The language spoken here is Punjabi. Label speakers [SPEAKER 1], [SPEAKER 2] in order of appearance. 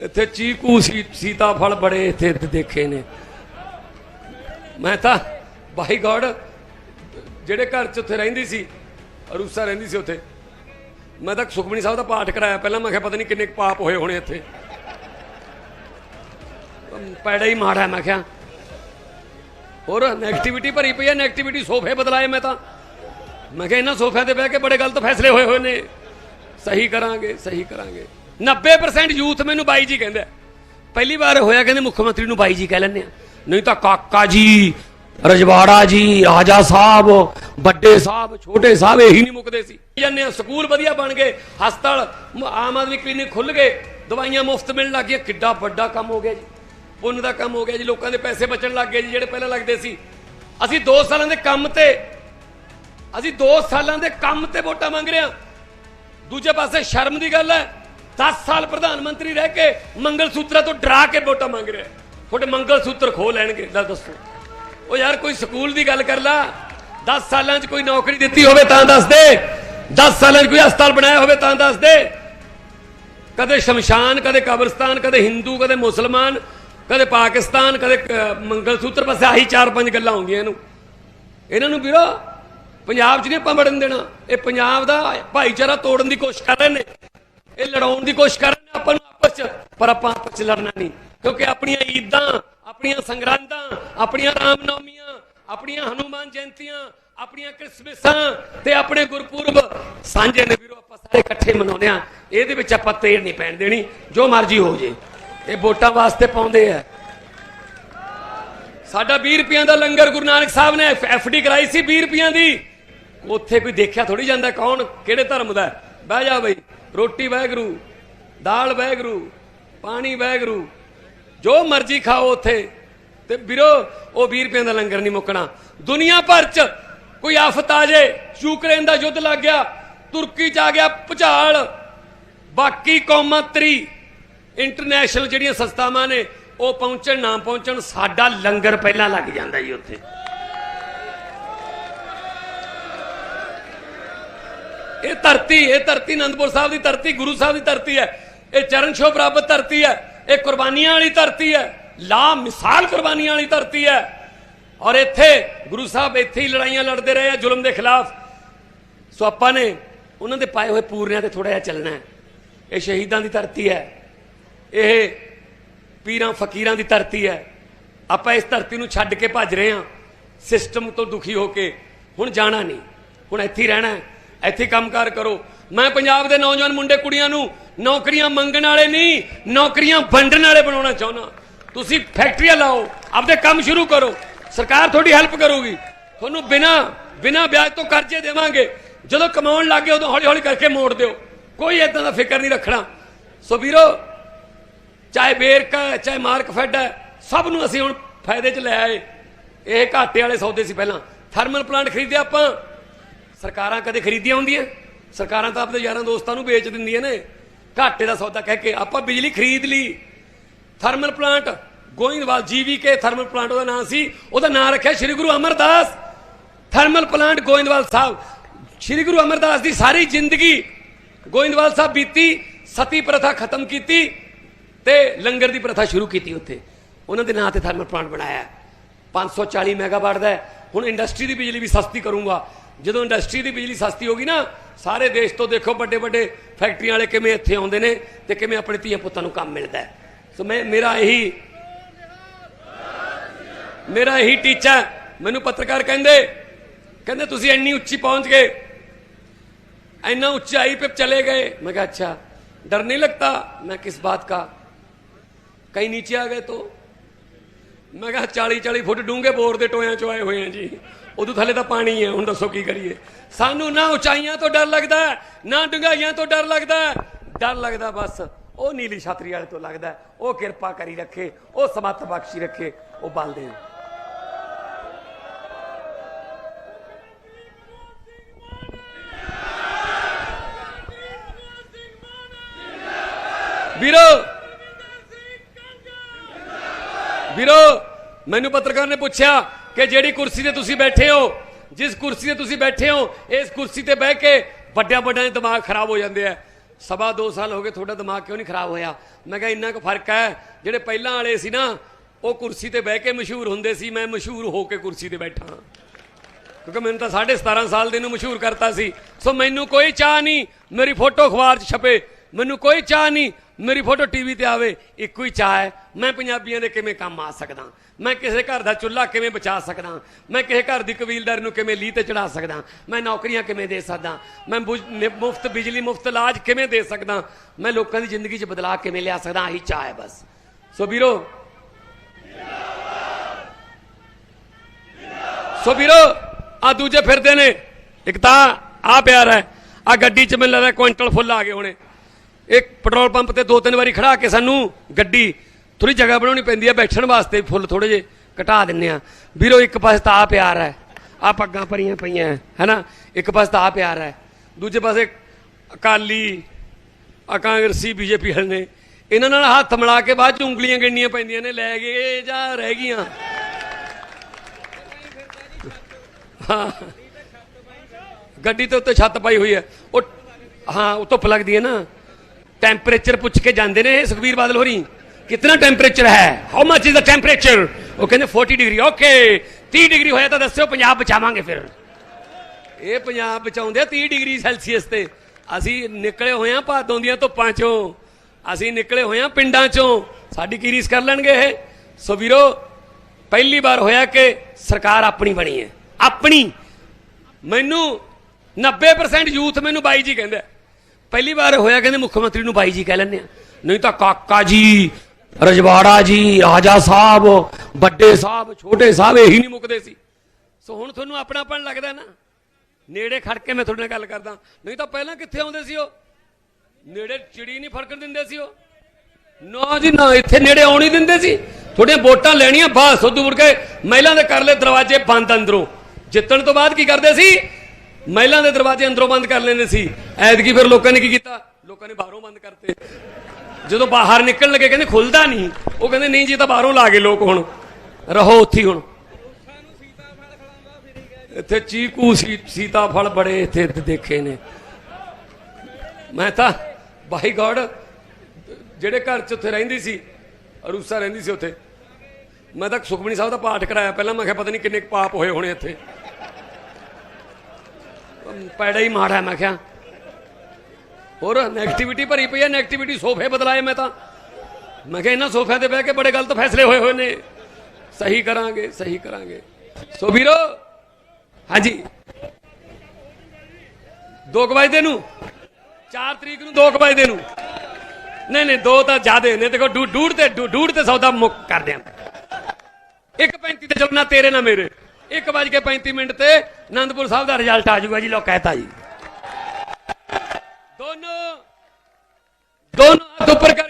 [SPEAKER 1] ਇੱਥੇ ਚੀਕੂ ਸੀ, ਸੀਤਾਫਲ ਬੜੇ ਇੱਥੇ ਦੇਖੇ ਨੇ। ਮੈਂ ਤਾਂ, ਬਾਈ ਗੋਡ ਜਿਹੜੇ ਘਰ ਚ ਉੱਥੇ ਰਹਿੰਦੀ ਸੀ, ਅਰੂਸਾ ਰਹਿੰਦੀ ਸੀ ਉੱਥੇ, ਮੈਂ ਤਾਂ ਸੁਖਮਨੀ ਸਾਹਿਬ ਦਾ ਪਾਠ ਕਰਾਇਆ ਪਹਿਲਾਂ, ਮੈਂ ਕਿਹਾ ਪਤਾ ਨਹੀਂ ਕਿੰਨੇ ਕੁ ਪਾਪ ਹੋਏ ਹੋਣੇ ਇੱਥੇ। ਪੈੜਾ ਹੀ ਮਾੜਾ, ਮੈਂ ਕਿਹਾ। ਹੋਰ ਨੈਗੇਟਿਵਿਟੀ ਭਰੀ ਪਈ ਹੈ ਨੈਗੇਟਿਵਿਟੀ ਸੋਫੇ ਬਦਲਾਏ ਮੈਂ ਤਾਂ। ਮੈਂ ਕਿਹਾ ਇਹਨਾਂ ਸੋਫਿਆਂ ਤੇ ਬਹਿ ਕੇ ਬੜੇ ਗਲਤ ਫੈਸਲੇ ਹੋਏ ਹੋਏ ਨੇ। ਸਹੀ ਕਰਾਂਗੇ ਸਹੀ ਕਰਾਂਗੇ। 90% ਯੂਥ ਮੈਨੂੰ ਬਾਈ ਜੀ ਕਹਿੰਦਾ। ਪਹਿਲੀ ਵਾਰ ਹੋਇਆ ਕਹਿੰਦੇ ਮੁੱਖ ਮੰਤਰੀ ਨੂੰ ਬਾਈ ਜੀ ਕਹਿ ਲੈਂਦੇ ਆ। ਨਹੀਂ ਤਾਂ ਕਾਕਾ ਜੀ, ਰਜਵਾੜਾ ਜੀ ਰਾਜਾ ਸਾਹਿਬ, ਵੱਡੇ ਸਾਹਿਬ, ਛੋਟੇ ਸਾਹਿਬ ਇਹੀ ਨਹੀਂ ਮੁੱਕਦੇ ਸੀ। ਜਾਂਦੇ ਆ, ਸਕੂਲ ਵਧੀਆ ਬਣ ਗਏ, ਹਸਪਤਾਲ ਆਮ ਆਦਮੀ ਕਲੀਨਿਕ ਖੁੱਲ ਗਏ, ਦਵਾਈਆਂ ਮੁਫਤ ਮਿਲਣ ਲੱਗ ਗਈਆਂ, ਕਿੱਡਾ ਵੱਡਾ ਕੰਮ ਹੋ ਗਿਆ ਜੀ। ਪੁੰਨ ਦਾ ਕੰਮ ਹੋ ਗਿਆ ਜੀ, ਲੋਕਾਂ ਦੇ ਪੈਸੇ ਬਚਣ ਲੱਗ ਗਏ ਜੀ, ਜਿਹੜੇ ਪਹਿਲਾਂ ਲੱਗਦੇ ਸੀ। ਅਸੀਂ 2 ਸਾਲਾਂ ਦੇ ਕੰਮ ਤੇ, ਅਸੀਂ 2 ਸਾਲਾਂ ਦੇ ਕੰਮ ਤੇ ਵੋਟਾਂ ਮੰਗ ਰਹੇ ਹਾਂ। ਦੂਜੇ ਪਾਸੇ ਸ਼ਰਮ ਦੀ ਗੱਲ ਹੈ 10 ਸਾਲ ਪ੍ਰਧਾਨ ਮੰਤਰੀ ਰਹਿ ਕੇ ਮੰਗਲ ਸੂਤਰਾਂ ਤੋਂ ਡਰਾ ਕੇ ਵੋਟਾਂ ਮੰਗ ਰਿਹਾ। ਤੁਹਾਡੇ ਮੰਗਲ ਸੂਤਰ ਖੋ ਲੈਣਗੇ ਲੈ ਦੱਸੋ। ਉਹ ਯਾਰ ਕੋਈ ਸਕੂਲ ਦੀ ਗੱਲ ਕਰ ਲਾ। 10 ਸਾਲਾਂ 'ਚ ਕੋਈ ਨੌਕਰੀ ਦਿੱਤੀ ਹੋਵੇ ਤਾਂ ਦੱਸ ਦੇ। 10 ਸਾਲਾਂ 'ਚ ਕੋਈ ਹਸਪਤਾਲ ਬਣਾਇਆ ਹੋਵੇ ਤਾਂ ਦੱਸ ਦੇ। ਕਦੇ ਸ਼ਮਸ਼ਾਨ, ਕਦੇ ਕਬਰਸਤਾਨ, ਕਦੇ ਹਿੰਦੂ, ਕਦੇ ਮੁਸਲਮਾਨ, ਕਦੇ ਪਾਕਿਸਤਾਨ, ਕਦੇ ਕ- ਮੰਗਲ ਸੂਤਰ ਬਸ ਆਹੀ ਚਾਰ ਪੰਜ ਗੱਲਾਂ ਹੁੰਦੀਆਂ ਇਹਨੂੰ। ਇਹਨਾਂ ਨੂੰ ਵੀਰੋ, ਪੰਜਾਬ 'ਚ ਨਹੀਂ ਆਪਾਂ ਵੜਨ ਦੇਣਾ। ਇਹ ਪੰਜਾਬ ਦਾ ਭਾਈਚਾਰਾ ਤੋੜਨ ਦੀ ਕੋਸ਼ਿਸ਼ ਕਰ ਰਹੇ ਨੇ। ਇਹ ਲੜਾਉਣ ਦੀ ਕੋਸ਼ਿਸ਼ ਕਰ ਆਪਾਂ ਨੂੰ ਆਪਸ 'ਚ, ਪਰ ਆਪਾਂ ਆਪਸ 'ਚ ਲੜਨਾ ਨਹੀਂ। ਕਿਉਂਕਿ ਆਪਣੀਆਂ ਈਦਾਂ, ਆਪਣੀਆਂ ਸੰਗਰਾਂਦਾਂ, ਆਪਣੀਆਂ ਰਾਮਨੌਮੀਆਂ, ਆਪਣੀਆਂ ਹਨੂਮਾਨ ਜਯੰਤੀਆਂ, ਆਪਣੀਆਂ ਕ੍ਰਿਸਮਸਾਂ ਤੇ ਆਪਣੇ ਗੁਰਪੁਰਬ ਸਾਂਝੇ ਨੇ ਵੀਰੋ, ਆਪਾਂ ਸਾਰੇ ਇਕੱਠੇ ਮਨਾਉਂਦੇ ਆ ਇਹਦੇ ਵਿੱਚ ਆਪਾਂ ਤੇੜ ਨਹੀਂ ਪੈਣ ਦੇਣੀ, ਜੋ ਮਰਜ਼ੀ ਹੋ ਜੇ। ਇਹ ਵੋਟਾਂ ਵਾਸਤੇ ਪਾਉਂਦੇ ਆ। ਸਾਡਾ 20 ਰੁਪਈਆਂ ਦਾ ਲੰਗਰ ਗੁਰੂ ਨਾਨਕ ਸਾਹਿਬ ਨੇ ਐਫਡੀ ਕਰਾਈ ਸੀ 20 ਰੁਪਈਆਂ ਦੀ। ਉੱਥੇ ਕੋਈ ਦੇਖਿਆ ਥੋੜੀ ਜਾਂਦਾ ਕੌਣ, ਕਿਹੜੇ ਧਰਮ ਦਾ ਬਹਿ ਜਾ ਬਈ। ਰੋਟੀ ਵੈਗਰੂ, ਦਾਲ ਵੈਗਰੂ, ਪਾਣੀ ਵੈਗਰੂ, ਜੋ ਮਰਜ਼ੀ ਖਾਓ ਉੱਥੇ। ਤੇ ਵੀਰੋ, ਉਹ 20 ਰੁਪਈਆਂ ਦਾ ਲੰਗਰ ਨਹੀਂ ਮੁੱਕਣਾ। ਦੁਨੀਆ ਭਰ ਚ ਕੋਈ ਆਫਤ ਆ ਜੇ, ਯੂਕਰੇਨ ਦਾ ਯੁੱਧ ਲੱਗ ਗਿਆ, ਤੁਰਕੀ ਚ ਆ ਗਿਆ ਭੁਚਾਲ, ਬਾਕੀ ਕੌਮਾਂ ਤਰੀ ਇੰਟਰਨੈਸ਼ਨਲ ਜਿਹੜੀਆਂ ਸੰਸਥਾਵਾਂ ਨੇ, ਉਹ ਪਹੁੰਚਣ, ਨਾ ਪਹੁੰਚਣ, ਸਾਡਾ ਲੰਗਰ ਪਹਿਲਾਂ ਲੱਗ ਜਾਂਦਾ ਜੀ ਉੱਥੇ। ਇਹ ਧਰਤੀ ਇਹ ਧਰਤੀ ਅਨੰਦਪੁਰ ਸਾਹਿਬ ਦੀ ਧਰਤੀ, ਗੁਰੂ ਸਾਹਿਬ ਦੀ ਧਰਤੀ ਹੈ। ਇਹ ਚਰਨ ਛੋਹ ਪ੍ਰਾਪਤ ਧਰਤੀ ਹੈ। ਇਹ ਕੁਰਬਾਨੀਆਂ ਵਾਲੀ ਧਰਤੀ ਹੈ। ਲਾ ਮਿਸਾਲ ਕੁਰਬਾਨੀਆਂ ਵਾਲੀ ਧਰਤੀ ਹੈ। ਔਰ ਇੱਥੇ ਗੁਰੂ ਸਾਹਿਬ ਇੱਥੇ ਹੀ ਲੜਾਈਆਂ ਲੜਦੇ ਰਹੇ ਆ ਜ਼ੁਲਮ ਦੇ ਖਿਲਾਫ। ਸੋ ਆਪਾਂ ਨੇ ਉਹਨਾਂ ਦੇ ਪਾਏ ਹੋਏ ਪੂਰਨਿਆਂ ਤੇ ਥੋੜਾ ਜਿਹਾ ਚੱਲਣਾ ਹੈ। ਇਹ ਸ਼ਹੀਦਾਂ ਦੀ ਧਰਤੀ ਹੈ। ਇਹ ਪੀਰਾਂ ਫਕੀਰਾਂ ਦੀ ਧਰਤੀ ਹੈ। ਆਪਾਂ ਇਸ ਧਰਤੀ ਨੂੰ ਛੱਡ ਕੇ ਭੱਜ ਰਹੇ ਹਾਂ। ਸਿਸਟਮ ਤੋਂ ਦੁਖੀ ਹੋ ਕੇ ਹੁਣ ਜਾਣਾ ਨਹੀਂ। ਹੁਣ ਇੱਥੇ ਰਹਿਣਾ ਹੈ। ਇੱਥੇ ਹੀ ਕੰਮਕਾਰ ਕਰੋ। ਮੈਂ ਪੰਜਾਬ ਦੇ ਨੌਜਵਾਨ ਮੁੰਡੇ ਕੁੜੀਆਂ ਨੂੰ ਨੌਕਰੀਆਂ ਮੰਗਣ ਵਾਲੇ ਨਹੀਂ ਨੌਕਰੀਆਂ ਵੰਡਣ ਵਾਲੇ ਬਣਾਉਣਾ ਚਾਹੁੰਦਾ। ਤੁਸੀਂ ਫੈਕਟਰੀਆਂ ਲਾਓ ਆਪਦੇ ਕੰਮ ਸ਼ੁਰੂ ਕਰੋ। ਸਰਕਾਰ ਤੁਹਾਡੀ ਹੈਲਪ ਕਰੂਗੀ। ਤੁਹਾਨੂੰ ਬਿਨਾ ਬਿਨਾ ਵਿਆਜ ਤੋਂ ਕਰਜ਼ੇ ਦੇਵਾਂਗੇ। ਜਦੋਂ ਕਮਾਉਣ ਲੱਗੇ ਉਦੋਂ ਹੌਲੀ ਹੌਲੀ ਕਰਕੇ ਮੋੜ ਦਿਓ। ਕੋਈ ਇਦਾਂ ਦਾ ਫਿਕਰ ਨਹੀਂ ਰੱਖਣਾ। ਸੋ ਵੀਰੋ ਚਾਹੇ ਬੇਰਕਾ ਹੈ, ਚਾਹੇ ਮਾਰਕ ਫੈਡ ਹੈ ਸਭ ਨੂੰ ਅਸੀਂ ਹੁਣ ਫਾਇਦੇ 'ਚ ਲੈ ਆਏ। ਇਹ ਘਾਟੇ ਵਾਲੇ ਸੌਦੇ ਸੀ ਪਹਿਲਾਂ। ਥਰਮਲ ਪਲਾਂਟ ਖਰੀਦਿਆ ਆਪਾਂ। ਸਰਕਾਰਾਂ ਕਦੇ ਖਰੀਦੀਆਂ ਹੁੰਦੀਆਂ? ਸਰਕਾਰਾਂ ਤਾਂ ਆਪਣੇ ਯਾਰਾਂ ਦੋਸਤਾਂ ਨੂੰ ਵੇਚ ਦਿੰਦੀਆਂ ਨੇ। ਘਾਟੇ ਦਾ ਸੌਦਾ ਕਹਿ ਕੇ ਆਪਾਂ ਬਿਜਲੀ ਖਰੀਦ ਲਈ। Thermal plant, Goindwal GVK thermal plant, ਉਹਦਾ ਨਾਮ ਸੀ। ਉਹਦਾ ਨਾਮ ਰੱਖਿਆ Sri Guru Amardas. Thermal plant Goindwal Sahib. ਸ੍ਰੀ ਗੁਰੂ ਅਮਰਦਾਸ ਦੀ ਸਾਰੀ ਜ਼ਿੰਦਗੀ ਗੋਇੰਦਵਾਲ ਸਾਹਿਬ ਬੀਤੀ, ਸਤੀ ਪ੍ਰਥਾ ਖਤਮ ਕੀਤੀ ਤੇ ਲੰਗਰ ਦੀ ਪ੍ਰਥਾ ਸ਼ੁਰੂ ਕੀਤੀ ਉੱਥੇ। ਉਹਨਾਂ ਦੇ ਨਾਂ ਤੇ ਥਰਮਲ ਪਲਾਂਟ ਬਣਾਇਆ। 540 ਮੈਗਾਵਾਟ ਦਾ ਹੈ। ਹੁਣ ਇੰਡਸਟਰੀ ਦੀ ਬਿਜਲੀ ਵੀ ਸਸਤੀ ਕਰੂੰਗਾ। ਜਦੋਂ ਇੰਡਸਟਰੀ ਦੀ ਬਿਜਲੀ ਸਸਤੀ ਹੋਗੀ ਨਾ ਸਾਰੇ ਦੇਸ਼ ਤੋਂ ਦੇਖੋ ਵੱਡੇ ਵੱਡੇ ਫੈਕਟਰੀਆਂ ਵਾਲੇ ਕਿਵੇਂ ਇੱਥੇ ਆਉਂਦੇ ਨੇ ਤੇ ਕਿਵੇਂ ਆਪਣੇ ਧੀਆਂ ਪੁੱਤਾਂ ਨੂੰ ਕੰਮ ਮਿਲਦਾ ਹੈ। ਸੋ ਮੈਂ ਮੇਰਾ ਇਹੀ ਮੇਰਾ ਇਹੀ ਟੀਚਾ ਹੈ। ਮੈਨੂੰ ਪੱਤਰਕਾਰ ਕਹਿੰਦੇ ਕਹਿੰਦੇ ਤੁਸੀਂ ਇੰਨੀ ਉੱਚੀ ਪਹੁੰਚ ਗਏ ਇੰਨਾ ऊंचाई पे चले गए मैं कहा अच्छा डर नहीं लगता मैं किस बात का कहीं नीचे आ गए तो ਮੈਂ ਕਿਹਾ 40 40 ਫੁੱਟ ਡੂੰਘੇ ਬੋਰ ਦੇ ਟੋਇਆਂ ਚੋਂ ਆਏ ਹੋਏ ਆ ਜੀ ਉਦੋਂ ਥੱਲੇ ਤਾਂ ਪਾਣੀ ਹੈ, ਹੁਣ ਦੱਸੋ ਕੀ ਕਰੀਏ? ਸਾਨੂੰ ਨਾ ਉਚਾਈਆਂ ਤੋਂ ਡਰ ਲੱਗਦਾ, ਨਾ ਡੂੰਘਾਈਆਂ ਤੋਂ ਡਰ ਲੱਗਦਾ। ਡਰ ਲੱਗਦਾ ਬਸ। ਉਹ ਨੀਲੀ ਛਤਰੀ ਵਾਲੇ ਤੋਂ ਲੱਗਦਾ, ਉਹ ਕਿਰਪਾ ਕਰੀ ਰੱਖੇ, ਉਹ ਸਮੱਤ ਬਖਸ਼ੀ ਰੱਖੇ, ਉਹ ਬਲਦੇ ਨੇ। ਵੀਰੋ! ਵੀਰੋ! ਮੈਨੂੰ ਪੱਤਰਕਾਰ ਨੇ ਪੁੱਛਿਆ ਕਿ ਜਿਹੜੀ ਕੁਰਸੀ ਤੇ ਤੁਸੀਂ ਬੈਠੇ ਹੋ, ਜਿਸ ਕੁਰਸੀ ਤੇ ਤੁਸੀਂ ਬੈਠੇ ਹੋ, ਇਸ ਕੁਰਸੀ ਤੇ ਬਹਿ ਕੇ ਵੱਡਿਆਂ ਵੱਡਿਆਂ ਦੇ ਦਿਮਾਗ ਖਰਾਬ ਹੋ ਜਾਂਦੇ ਆ। ਸਵਾ 2 ਸਾਲ ਹੋ ਗਏ ਤੁਹਾਡਾ ਦਿਮਾਗ ਕਿਉਂ ਨਹੀਂ ਖਰਾਬ ਹੋਇਆ? ਮੈਂ ਕਿਹਾ ਇੰਨਾ ਕੁ ਫ਼ਰਕ ਹੈ, ਜਿਹੜੇ ਪਹਿਲਾਂ ਵਾਲੇ ਸੀ ਨਾ, ਉਹ ਕੁਰਸੀ ਤੇ ਬਹਿ ਕੇ ਮਸ਼ਹੂਰ ਹੁੰਦੇ ਸੀ, ਮੈਂ ਮਸ਼ਹੂਰ ਹੋ ਕੇ ਕੁਰਸੀ ਤੇ ਬੈਠਾ ਕਿਉਂਕਿ ਮੈਨੂੰ ਤਾਂ 17.5 ਸਾਲ ਦੇ ਨੂੰ ਮਸ਼ਹੂਰ ਕਰਤਾ ਸੀ। ਸੋ ਮੈਨੂੰ ਕੋਈ ਚਾਹ ਨਹੀਂ, ਮੇਰੀ ਫੋਟੋ ਅਖਬਾਰ 'ਚ ਛਪੇ। ਮੈਨੂੰ ਕੋਈ ਚਾਹ ਨਹੀਂ ਮੇਰੀ ਫੋਟੋ ਟੀਵੀ ਤੇ ਆਵੇ, ਇੱਕੋ ਹੀ ਚਾਹ ਹੈ। ਮੈਂ ਪੰਜਾਬੀਆਂ ਦੇ ਕਿਵੇਂ ਕੰਮ ਆ ਸਕਦਾ? ਮੈਂ ਕਿਸੇ ਘਰ ਦਾ ਚੁੱਲ੍ਹਾ ਕਿਵੇਂ ਬਚਾ ਸਕਦਾ? ਮੈਂ ਕਿਸੇ ਘਰ ਦੀ ਕਬੀਲਦਾਰ ਨੂੰ ਕਿਵੇਂ ਲੀਹ ਤੇ ਚੜਾ ਸਕਦਾ? ਮੈਂ ਨੌਕਰੀਆਂ ਕਿਵੇਂ ਦੇ ਸਕਦਾ? ਮੈਂ ਮੁਫਤ, ਬਿਜਲੀ ਮੁਫਤ ਇਲਾਜ ਕਿਵੇਂ ਦੇ ਸਕਦਾ? ਮੈਂ ਲੋਕਾਂ ਦੀ ਜ਼ਿੰਦਗੀ 'ਚ ਬਦਲਾਅ ਕਿਵੇਂ ਲਿਆ ਸਕਦਾ? ਆਹੀ ਚਾਹ ਹੈ ਬਸ। ਸੋ ਵੀਰੋ ਸੋ ਵੀਰੋ ਆ ਦੂਜੇ ਫਿਰਦੇ ਨੇ। ਇੱਕ ਤਾਂ ਆ ਪਿਆਰ ਹੈ। ਆ ਗੱਡੀ 'ਚ ਮੈਨੂੰ ਲੱਗਦਾ ਕੁਇੰਟਲ ਫੁੱਲ ਆ ਗਏ ਹੋਣੇ। ਇੱਕ ਪੈਟਰੋਲ ਪੰਪ ਤੇ ਦੋ ਤਿੰਨ ਵਾਰੀ ਖੜਾ ਕੇ ਸਾਨੂੰ ਗੱਡੀ ਥੋੜੀ ਜਗ੍ਹਾ ਬਣਾਉਣੀ ਪੈਂਦੀ ਹੈ ਬੈਠਣ ਵਾਸਤੇ ਫੁੱਲ ਥੋੜੇ ਜੇ ਘਟਾ ਦਿੰਨੇ ਆ। ਵੀਰੋ ਇੱਕ ਪਾਸੇ ਤਾਂ ਆ ਪਿਆਰ ਹੈ। ਆ ਪੱਗਾਂ ਭਰੀਆਂ ਪਈਆਂ ਹੈ, ਹੈਨਾ? ਇੱਕ ਪਾਸੇ ਤਾਂ ਆ ਪਿਆਰ ਹੈ। ਦੂਜੇ ਪਾਸੇ ਅਕਾਲੀ ਆ ਕਾਂਗਰਸੀ ਬੀਜੇਪੀ ਵਾਲੇ ਨੇ ਇਹਨਾਂ ਨਾਲ ਹੱਥ ਮਿਲਾ ਕੇ ਬਾਅਦ ਚ ਉਂਗਲੀਆਂ ਗਿਣਨੀਆਂ ਪੈਂਦੀਆਂ ਨੇ ਲੈ ਗਏ ਜਾਂ ਰਹਿ ਗਈਆਂ। ਹਾਂ। ਗੱਡੀ ਤੇ ਉੱਤੇ ਛੱਤ ਪਾਈ ਹੋਈ ਹੈ। ਉਹ ਹਾਂ ਉਹ ਧੁੱਪ ਲੱਗਦੀ ਹੈ ਨਾ। ਟੈਂਪਰੇਚਰ ਪੁੱਛ ਕੇ ਜਾਂਦੇ ਨੇ, ਸੁਖਬੀਰ ਬਾਦਲ ਹੋਰੀ ਕਿੰਨਾ ਟੈਂਪਰੇਚਰ ਹੈ? How much is the temperature ਉਹ ਕਹਿੰਦੇ 40 ਡਿਗਰੀ ਓਕੇ 30 ਡਿਗਰੀ ਹੋਇਆ ਤਾਂ ਦੱਸਿਓ, ਪੰਜਾਬ ਬਚਾਵਾਂਗੇ ਫਿਰ। ਇਹ ਪੰਜਾਬ ਬਚਾਉਂਦੇ ਆ 30 ਡਿਗਰੀ ਸੈਲਸੀਅਸ ਤੇ। ਅਸੀਂ ਨਿਕਲੇ ਹੋਏ ਆ ਭਾਦੋਂ ਦੀਆਂ ਧੁੱਪਾਂ ਚੋਂ। ਅਸੀਂ ਨਿਕਲੇ ਹੋਏ ਆ ਪਿੰਡਾਂ ਚੋਂ। ਸਾਡੀ ਕੀ ਰੀਸ ਕਰ ਲੈਣਗੇ ਇਹ? ਸੋ ਵੀਰੋ, ਪਹਿਲੀ ਵਾਰ ਹੋਇਆ ਕਿ ਸਰਕਾਰ ਆਪਣੀ ਬਣੀ ਹੈ। ਆਪਣੀ। ਮੈਨੂੰ 90% ਯੂਥ ਮੈਨੂੰ ਬਾਈ ਜੀ ਕਹਿੰਦਾ ਪਹਿਲੀ ਵਾਰ ਹੋਇਆ ਕਹਿੰਦੇ ਮੁੱਖ ਮੰਤਰੀ ਨੂੰ ਬਾਈ ਜੀ ਕਹਿ ਲੈਂਦੇ ਆ। ਨਹੀਂ ਤਾਂ ਕਾਕਾ ਜੀ, ਰਜਵਾੜਾ ਜੀ, ਰਾਜਾ ਸਾਹਿਬ, ਵੱਡੇ ਸਾਹਿਬ, ਛੋਟੇ ਸਾਹਿਬ ਇਹੀ ਨਹੀਂ ਮੁੱਕਦੇ ਸੀ। ਸੋ ਹੁਣ ਤੁਹਾਨੂੰ ਆਪਣਾਪਣ ਲੱਗਦਾ ਨਾ। ਨੇੜੇ ਖੜ ਕੇ ਮੈਂ ਤੁਹਾਡੇ ਨਾਲ ਗੱਲ ਕਰਦਾ। ਨਹੀਂ ਤਾਂ ਪਹਿਲਾਂ ਕਿੱਥੇ ਆਉਂਦੇ ਸੀ ਉਹ? ਨੇੜੇ ਚਿੜੀ ਨਹੀਂ ਫੜਕਣ ਦਿੰਦੇ ਸੀ ਉਹ? ਨਾ ਜੀ, ਨਾ, ਇੱਥੇ ਨੇੜੇ ਆਉਣ ਹੀ ਦਿੰਦੇ ਸੀ। ਥੋੜੀਆਂ ਵੋਟਾਂ ਲੈਣੀਆਂ, ਬਸ ਉਦੋਂ ਮੁੜ ਕੇ ਮਹਿਲਾ ਦੇ ਕਰ ਲਏ ਦਰਵਾਜ਼ੇ ਬੰਦ ਅੰਦਰੋਂ। ਜਿੱਤਣ ਤੋਂ ਬਾਅਦ ਕੀ ਕਰਦੇ ਸੀ? ਮਹਿਲਾ ਦੇ ਦਰਵਾਜ਼ੇ ਅੰਦਰੋਂ ਬੰਦ ਕਰ ਲੈਂਦੇ ਸੀ। ਐਤਕੀ ਫਿਰ ਲੋਕਾਂ ਨੇ ਕੀ ਕੀਤਾ? ਲੋਕਾਂ ਨੇ ਬਾਹਰੋਂ ਬੰਦ ਕਰਤੇ। ਜਦੋਂ ਬਾਹਰ ਨਿਕਲਣ ਲੱਗੇ, ਕਹਿੰਦੇ ਖੁੱਲਦਾ ਨਹੀਂ। ਉਹ ਕਹਿੰਦੇ, ਨਹੀਂ ਜੀ ਤਾਂ ਬਾਹਰੋਂ ਲਾ ਗਏ ਲੋਕ ਹੁਣ। ਰਹੋ ਉੱਥੇ ਹੁਣ। ਇੱਥੇ ਚੀਕੂ ਸੀ, ਸੀਤਾਫਲ ਬੜੇ ਇੱਥੇ ਦੇਖੇ ਨੇ। ਮੈਂ ਤਾਂ, ਬਾਈ ਗੋਡ, ਜਿਹੜੇ ਘਰ 'ਚ ਉੱਥੇ ਰਹਿੰਦੀ ਸੀ, ਅਰੂਸਾ ਰਹਿੰਦੀ ਸੀ ਉੱਥੇ। ਮੈਂ ਤਾਂ ਸੁਖਮਨੀ ਸਾਹਿਬ ਦਾ ਪਾਠ ਕਰਾਇਆ। ਪਹਿਲਾਂ ਮੈਂ ਕਿਹਾ, ਪਤਾ ਨਹੀਂ ਕਿੰਨੇ ਕੁ ਪਾਪ ਹੋਏ ਹੋਣੇ ਇੱਥੇ। ਪੈੜਾ ਹੀ ਮਾੜਾ ਮੈਂ ਕਿਹਾ। ਹੋਰ ਨੈਗੇਟਿਵਿਟੀ ਭਰੀ ਪਈ ਹੈ ਨੈਗੇਟਿਵਿਟੀ ਸੋਫੇ ਬਦਲਾਏ ਮੈਂ ਤਾਂ। ਮੈਂ ਕਿਹਾ, ਇਹਨਾਂ ਸੋਫਿਆਂ ਤੇ ਬਹਿ ਕੇ ਬੜੇ ਗਲਤ ਫੈਸਲੇ ਹੋਏ ਹੋਏ ਨੇ। ਸਹੀ ਕਰਾਂਗੇ ਸਹੀ ਕਰਾਂਗੇ। ਸੋ ਵੀਰੋ, ਹਾਂਜੀ। ਦੋ ਕੁ ਵਜੇ ਨੂੰ। 4 ਤਰੀਕ ਨੂੰ 2 ਵਜੇ ਨੂੰ। ਨਹੀਂ ਨਹੀਂ, ਦੋ ਤਾਂ ਜ਼ਿਆਦੇ ਨੇ। ਦੇਖੋ, ਡੂ- ਡੂਢ ਤੇ ਡੂ- ਤੇ ਸੌਦਾ ਮੁੱਕ ਕਰਦੇ ਆਂ 1.35 ਤੇ ਚੱਲਣਾ ਤੇਰੇ ਨਾ ਮੇਰੇ। 1:35 ਮਿੰਟ ਤੇ ਅਨੰਦਪੁਰ ਸਾਹਿਬ ਦਾ ਰਿਜ਼ਲਟ ਆ ਜੂਗਾ ਜੀ ਲੋ ਕਹਿਤਾ ਜੀ। ਦੋਨੋਂ ਦੋਨੋਂ ਹੱਥ ਉੱਪਰ ਕਰ